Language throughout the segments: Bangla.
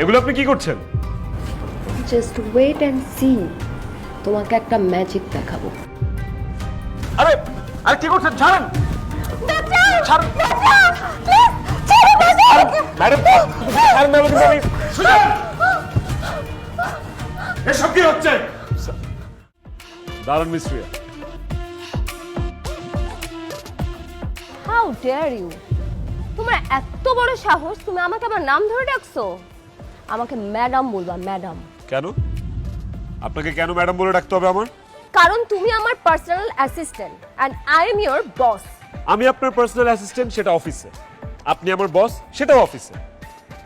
এগুলো আপনি কি করছেন? জাস্ট ওয়েট অ্যান্ড সি তোমাকে একটা ম্যাজিক দেখাবো। আরে আরে কি করছেন? ছাড়েন! ছাড়ুন! ম্যাডাম ছাড়েন ম্যাডাম কিন্তু আমি এসব কি হচ্ছে? দারুণ হাউ ডেয়ার ইউ তোমার এত বড় সাহস তুমি আমাকে আমার নাম ধরে ডাকছো? আমাকে ম্যাডাম বলবা ম্যাডাম কেন? আপনাকে কেন ম্যাডাম বলে ডাকতে হবে আমার? কারণ তুমি আমার personal assistant and I am your boss আমি আপনার পার্সোনাল অ্যাসিস্ট্যান্ট সেটা অফিসে আপনি আমার বস সেটাও অফিসে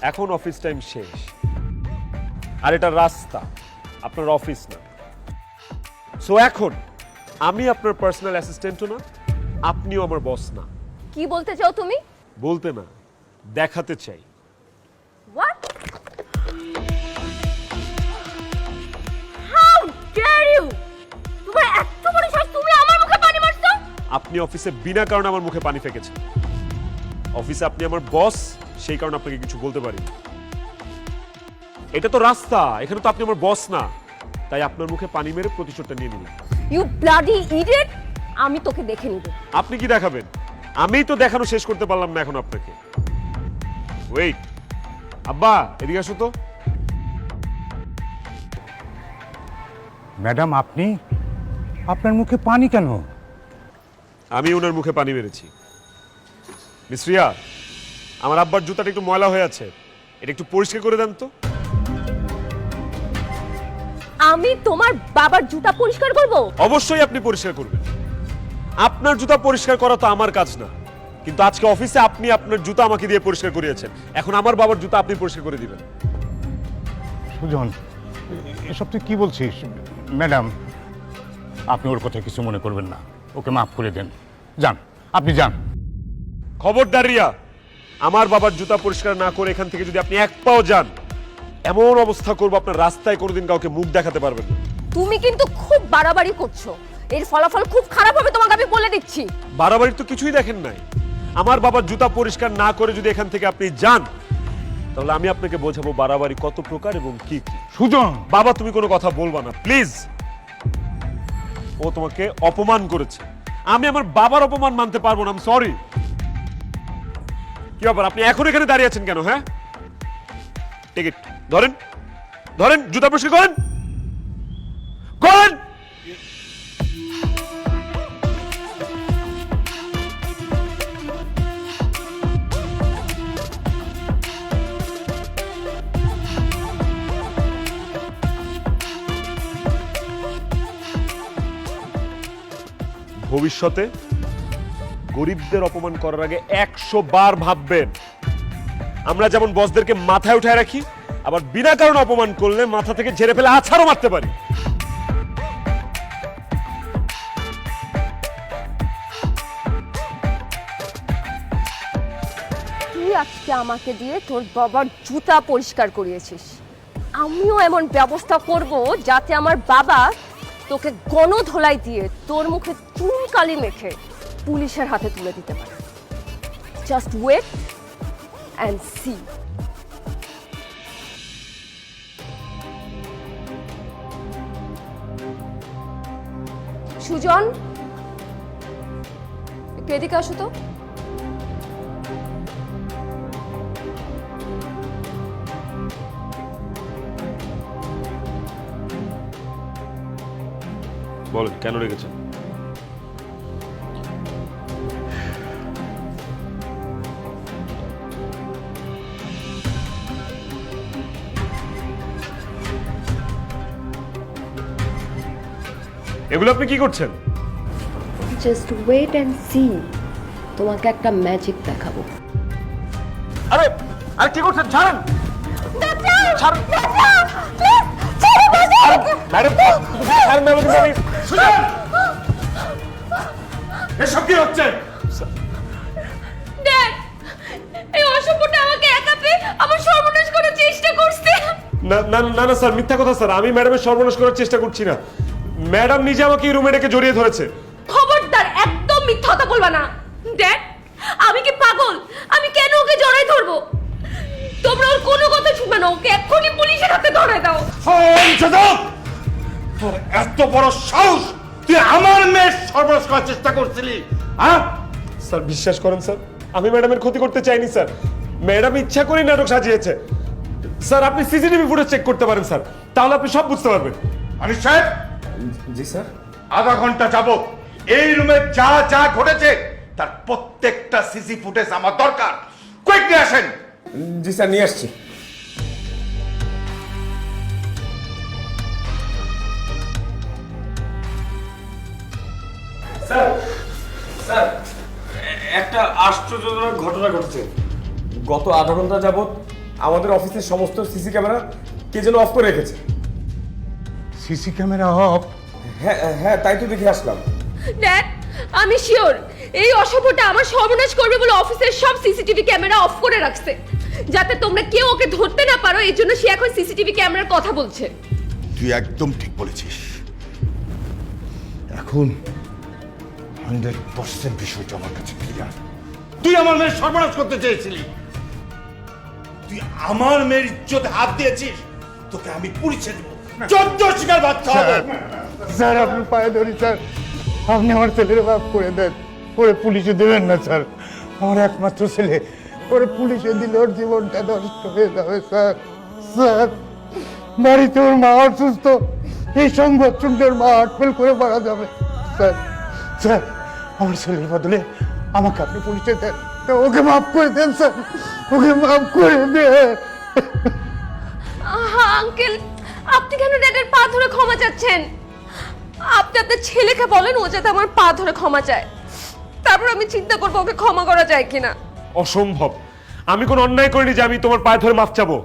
এখন অফিস টাইম শেষ। আর এটা রাস্তা। আপনার অফিস না। সো এখন আমি আপনার পার্সোনাল অ্যাসিস্ট্যান্টও না আপনিও আমার বস না। কি বলতে চাও তুমি? বলতে না দেখাতে চাই। আপনি অফিসে বিনা কারণে আমার মুখে পানি ফেকেছেন। অফিসে আপনি আমার বস সেই কারণে আপনাকে কিছু বলতে পারি এটা তো রাস্তা এখানে তো আপনি আমার বস না। তাই আপনার মুখে পানি মেরে প্রতিশোধটা নিয়ে নিলাম। ইউ ব্লাডি ইডিয়েট আমি তোকে দেখে নিব। আপনি কি দেখাবেন? আমিই তো দেখানো শেষ করতে পারলাম না এখন আপনাকে। ওয়েট আব্বা এদিকে আসো তো। ম্যাডাম আপনি? আপনার মুখে পানি কেন? আমি ওনার মুখে পানি মেরেছি। মিশ্রিয়া আমার আব্বার জুতাটা একটু ময়লা হয়ে আছে। এটা একটু পরিষ্কার করে দেন তো। আমি তোমার বাবার জুতা পরিষ্কার করব? অবশ্যই আপনি পরিষ্কার করবেন। আপনার জুতা পরিষ্কার করা তো আমার কাজ না। কিন্তু আজকে অফিসে আপনি আপনার জুতা আমাকে দিয়ে পরিষ্কার করিয়েছেন। এখন আমার বাবার জুতা আপনি পরিষ্কার করে দিবেন। সুজন এসব তুই কি বলছিস? ম্যাডাম আপনি ওর কথা কিছু মনে করবেন না। ওকে মাফ করে দেন। যান আপনি যান। খবরদার রিয়া আমার বাবার জুতা পরিষ্কার না করে এখান থেকে যদি আপনি এক পাও যান এমন অবস্থা করব আপনার রাস্তায় কোনোদিন কাউকে মুখ দেখাতে পারবেন না। তুমি কিন্তু খুব বাড়াবাড়ি করছ। এর ফলাফল খুব খারাপ হবে তোমাকে আমি বলে দিচ্ছি। বাড়াবাড়ি তো কিছুই দেখেন নাই। আমার বাবার জুতা পরিষ্কার না করে যদি এখান থেকে আপনি যান তাহলে আমি আপনাকে বোঝাবো বাড়াবাড়ি কত প্রকার এবং কি কি। সুজন! বাবা তুমি কোনো কথা বলবা না প্লিজ। ও তোমাকে অপমান করেছে। আমি আমার বাবার অপমান মানতে পারব না সরি কি ব্যাপার, আপনি এখন এখানে দাঁড়িয়ে আছেন কেন হ্যাঁ? টিকিট ধরেন ধরেন, জুতা পরিষ্কার করেন। ভবিষ্যতে গরিবদের অপমান করার আগে একশো বার ভাববেন। আমরা যেমন বসদেরকে মাথায় উঠায় রাখি, আবার বিনা কারণে অপমান করলে মাথা থেকে ঝেড়ে ফেলে আছাড়ও মারতে পারি। তুই আজকে আমাকে দিয়ে তোর বাবার জুতা পরিষ্কার করিয়েছিস। আমিও এমন ব্যবস্থা করব যাতে আমার বাবা তোকে গণধোলাই দিয়ে তোর মুখে চুনকালি মেখে পুলিশের হাতে তুলে দিতে পারে। Just wait and see Sujan একটু এদিকে আসো তো। বলেন কেন রেখেছেন এগুলো আপনি কি করছেন জাস্ট ওয়েট অ্যান্ড সি তোমাকে একটা ম্যাজিক দেখাবো আরে আরে কি করছেন ছাড়েন ছাড়ুন ম্যাডাম সুজন এসব কি হচ্ছে? ড্যাড এই অসভ্যটা আমাকে একা পেয়ে আমার সর্বনাশ করার চেষ্টা করছে। না না না না স্যার মিথ্যা কথা স্যার। আমি ম্যাডামের সর্বনাশ করার চেষ্টা করছি না। ম্যাডাম নিজে আমাকে এই রুমে ডেকে জড়িয়ে ধরেছে। খবরদার একদম মিথ্যা কথা বলবা না। ড্যাড আমি কি পাগল? আমি কেন ওকে জড়াই ধরবো? তোমরা ওর কোনো কথা শুনবে না ওকে এক্ষুনি পুলিশের হাতে ধরে দাও। তোর এত বড় সাহস তুই আমার মেয়ের সর্বনাশ করার চেষ্টা করছিলি হ্যাঁ? স্যার বিশ্বাস করেন স্যার আমি ম্যাডামের ক্ষতি করতে চাইনি স্যার। ম্যাডাম ইচ্ছা করেই নাটক সাজিয়েছে। স্যার আপনি সিসিটিভি ফুটেজ চেক করতে পারেন স্যার। তাহলে আপনি সব বুঝতে পারবেন। মানিক সাহেব! জি স্যার। আধা ঘণ্টা যাবত এই রুমে যা যা ঘটেছে তার প্রত্যেকটা সিসি ফুটেজ আমার দরকার। কুইকলি আসেন। জি স্যার নিয়ে আসছি। স্যার একটা আশ্চর্যজনক ঘটনা ঘটেছে। গত আধা ঘণ্টা যাবত আমাদের অফিসের সমস্ত সিসি ক্যামেরা কে যেন অফ করে রেখেছে। CC camera off? হ্যাঁ হ্যাঁ তাই তো দেখে আসলাম। ড্যাড আমি শিওর এই অসভ্যটা আমার সর্বনাশ করবে বলে অফিসের সব সিসিটিভি ক্যামেরা অফ করে রাখছে। যাতে তোমরা কেউ ওকে ধরতে না পারো এই জন্য সে এখন সিসিটিভি ক্যামেরার কথা বলছে। তুই একদম ঠিক বলেছিস। এখন হান্ড্রেড পার্সেন্ট বিষয়টা আমার কাছে ক্লিয়ার তুই আমার মেয়ের সর্বনাশ করতে চেয়েছিলি। তুই আমার মেয়ের ইজ্জতে হাত দিয়েছিস। তোকে আমি পুলিশে দেবো। চোদ্দ শিকার বাচ্চা স্যার আপনি পায়ে ধরি স্যার। আপনি আমার ছেলের বাপ করে দেন। ওরে পুলিশে দেবেন না স্যার। আমার একমাত্র ছেলে। ওরে পুলিশে দিলে ওর জীবনটা নষ্ট হয়ে যাবে স্যার। স্যার বাড়িতে ওর মা অসুস্থ। এই সংবাদ শুনলে ওর মা আটফেল করে মারা যাবে স্যার। স্যার আমার ছেলের বদলে আমাকে আপনি পুলিশে দেন। তা ওকে মাফ করে দেন স্যার। ওকে মাফ করে দেন। আহা আঙ্কেল আপনি কেন ড্যাডের পা ধরে ক্ষমা চাচ্ছেন? আপনি আপনার ছেলেকে বলেন ও যাতে আমার পা ধরে ক্ষমা চায়। তারপর আমি চিন্তা করব ওকে ক্ষমা করা যায় কিনা। অসম্ভব। আমি কোনো অন্যায় করিনি যে আমি তোমার পায়ে ধরে মাফ চাবো।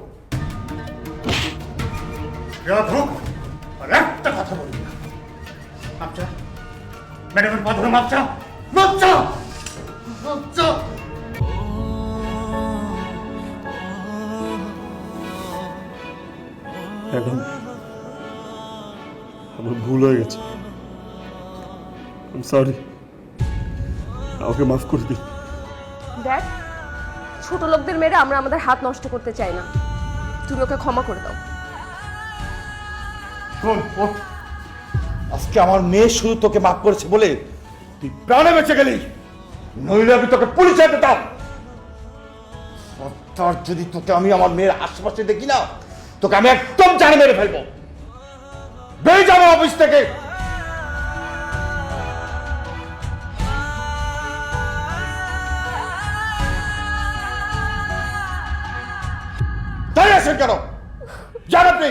একটা কথা না মাপচা ম্যাডামের পা ধরে মাপচা মাপচা মাপচা ম্যাডাম আমার ভুল হয়ে গেছে। সরি আমাকে মাফ করে দিন। দেখ ছোট লোকদের মেরে আমরা আমাদের হাত নষ্ট করতে চাই না। তুমি ওকে ক্ষমা করে দাও। শোন, ওঠ। আজকে আমার মেয়ে শুধু তোকে মাফ করেছে বলে তুই প্রাণে বেঁচে গেলি, নইলে আমি তোকে পুলিশে দিতাম তার যদি তোকে আমি আমার মেয়ের আশেপাশে দেখি না, তোকে আমি একদম জানে মেরে ফেলব। বেরিয়ে যাব অফিস থেকে। তাই আছেন কেন? যান আপনি